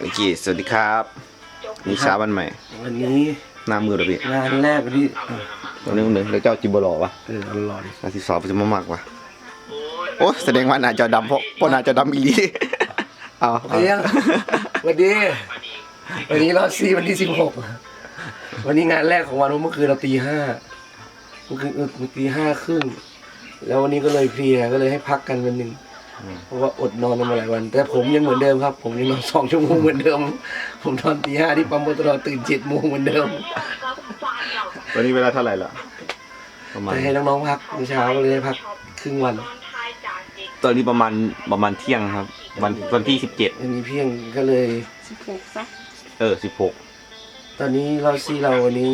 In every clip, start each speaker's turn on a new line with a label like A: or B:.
A: โอเคสวัสดีครับนี่เช้าวันใหม่
B: วันนี้
A: หน้ามือเหรอพี่
B: งานแรกที่อะ
A: วันนี้วันหนึ่งแล้วเจ้าจิบหลอวะ
B: เออรอดิ
A: นาทีสอบจะมามากวะโอ้แสดงว่าหน้าจอดำเพราะเพราะหน้าจอดำอีหลีเอา
B: โอเคยังวันนี้ วันนี้เราซีวันที่สิบหกวันนี้งานแรกของวันเมื่อคืนเราตีห้าเมื่อคืนเออตีห้าครึ่งแล้ววันนี้ก็เลยเพลียก็เลยให้พักกันวันหนึ่ง เพราะว่าอดนอนมาหลายวัน แต่ผมยังเหมือนเดิมครับ ผมยังนอนสองชั่วโมงเหมือนเดิม ผมนอนตีห้าที่ปั๊มปตทตื่นเจ็ดโมงเหมือนเดิม
A: วันนี้เวลาเท่าไหร่ละประมาณ
B: แต่ให้น้องๆพักเมื่อเช้าก็เลยให้พักครึ่งวัน
A: ตอนนี้ประมาณประมาณเที่ยงครับ วันวันที่สิบเจ็ด
B: อันนี้เพียงก็เลย
C: สิบหกซะ
A: เออสิบหก
B: ตอนนี้เราซีเราวันนี้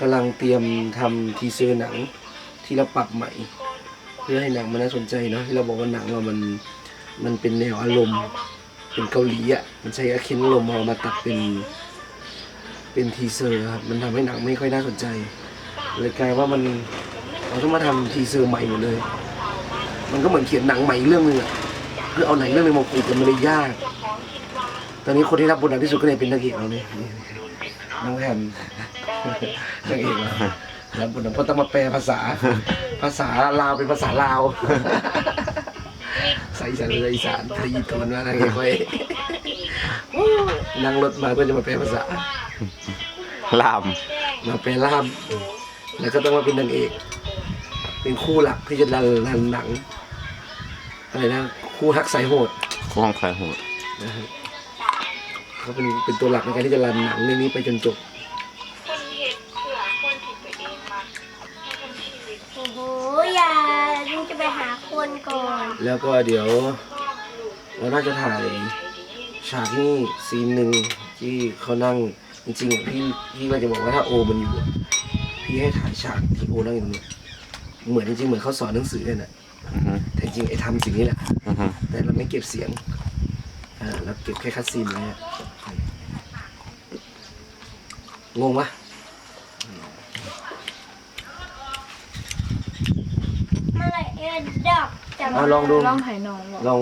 B: กำลังเตรียมทำทีเซอร์หนังที่เราปรับใหม่ เพื่อให้หนังมันน่าสนใจเนาะที่เราบอกว่าหนังเรามันมันเป็นแนวอารมณ์ เป็นเกาหลีอะมันใช้อาคินอารมณ์เอามาตัดเป็นเป็นทีเซอร์ครับมันทำให้หนังไม่ค่อยน่าสนใจเลยกลายว่ามันเราต้องมาทำทีเซอร์ใหม่หมดเลย มันก็เหมือนเขียนหนังใหม่เรื่องหนึงอะเพื่อเอาหนังเรื่องหนึงมาผูกกันมันเลยยาก ตอนนี้คนที่รับบทหนักที่สุดก็เลยเป็นนางเอกเราเนี่ยน้องแฮมนางเอกเรา รับบทหนักเพราะต้องมาแปลภาษา ภาษาลาวเป็นภาษาลาวใส่อีสานเลยอีสานไทยอีโทนว่านางเอกไว้นั่งรถมาเพื่อจะมาแปลภาษา
A: ลาม
B: มาแปลล่าม แล้วก็ต้องมาเป็นนางเอก เป็นคู่หลักที่จะรันรันหนังอะไรนะคู่ฮักสายโหด
A: ห้องขายหัว
B: นะครับเขาเป็นเป็นตัวหลักในการที่จะรันหนังเรื่องนี้ไปจนจบ
C: คนก่อน
B: แล้วก็เดี๋ยวเราน่าจะถ่ายฉากนี้ซีนหนึ่งที่เขานั่งจริงๆอะพี่พี่ก็จะบอกว่าถ้าโอมันอยู่อะพี่ให้ถ่ายฉากที่โอนั่งอยู่ตรงเนี้ยเหมือนจริงๆเหมือนเขาสอนหนังสือเลยนะ
A: อือฮึ
B: แต่จริงๆไอ้ทำสิ่งนี้แหละ
A: อือฮึ
B: แต่เราไม่เก็บเสียง อ่าเราเก็บแค่คัดซีนไว้อะงงปะ
C: เมื่อไหรเอ็ ดดอกจะมา
B: อะลองดู
C: ลองถ่ายน้องบอก
B: ลอง